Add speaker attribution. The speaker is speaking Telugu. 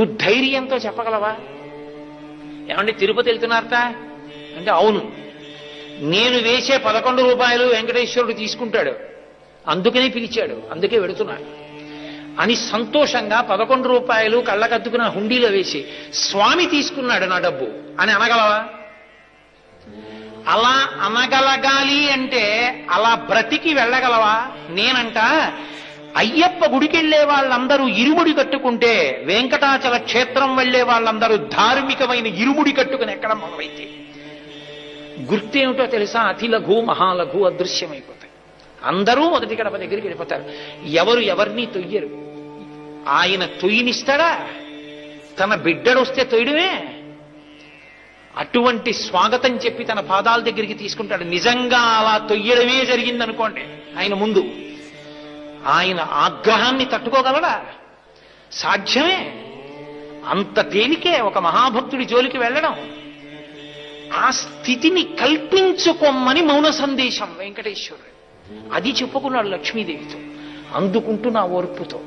Speaker 1: నువ్వు ధైర్యంతో చెప్పగలవా? ఏమండి తిరుపతి వెళ్తున్నారట? అంటే అవును. నేను వేసే పదకొండు రూపాయలు వెంకటేశ్వరుడు తీసుకుంటాడు. అందుకనే పిలిచాడు. అందుకే వెడుతున్నాడు. అని సంతోషంగా పదకొండు రూపాయలు కళ్ళకద్దుకున్న హుండీలో వేసి స్వామి తీసుకున్నాడు నా డబ్బు. అని అనగలవా? అలా అనగలగాలి అంటే అలా బ్రతికి వెళ్ళగలవా? నేనంట అయ్యప్ప గుడికెళ్ళే వాళ్ళందరూ ఇరుముడి కట్టుకుంటే వెంకటాచల క్షేత్రం వెళ్ళే వాళ్ళందరూ ధార్మికమైన ఇరుముడి కట్టుకుని ఎక్కడ మొదలైతే గుర్తేమిటో తెలుసా? అతి లఘు మహాలఘు అదృశ్యమైపోతాయి. అందరూ మొదటి గడప దగ్గరికి వెళ్ళిపోతారు. ఎవరు ఎవరిని తొయ్యరు? ఆయన తొయ్యినిస్తాడా? తన బిడ్డడు వస్తే తొయ్యడమే? అటువంటి స్వాగతం చెప్పి తన పాదాల దగ్గరికి తీసుకుంటాడు. నిజంగా అలా తొయ్యడమే జరిగిందనుకోండి. ఆయన ముందు ఆయన ఆగ్రహాన్ని తట్టుకోగలడా? సాధ్యమే. అంత తేలికే ఒక మహాభక్తుడి జోలికి వెళ్ళడం. ఆ స్థితిని కల్పించుకోమని మౌన సందేశం వెంకటేశ్వరుడు. అది చెప్పుకున్నాడు లక్ష్మీదేవితో. అందుకుంటూ నా ఓర్పుతో.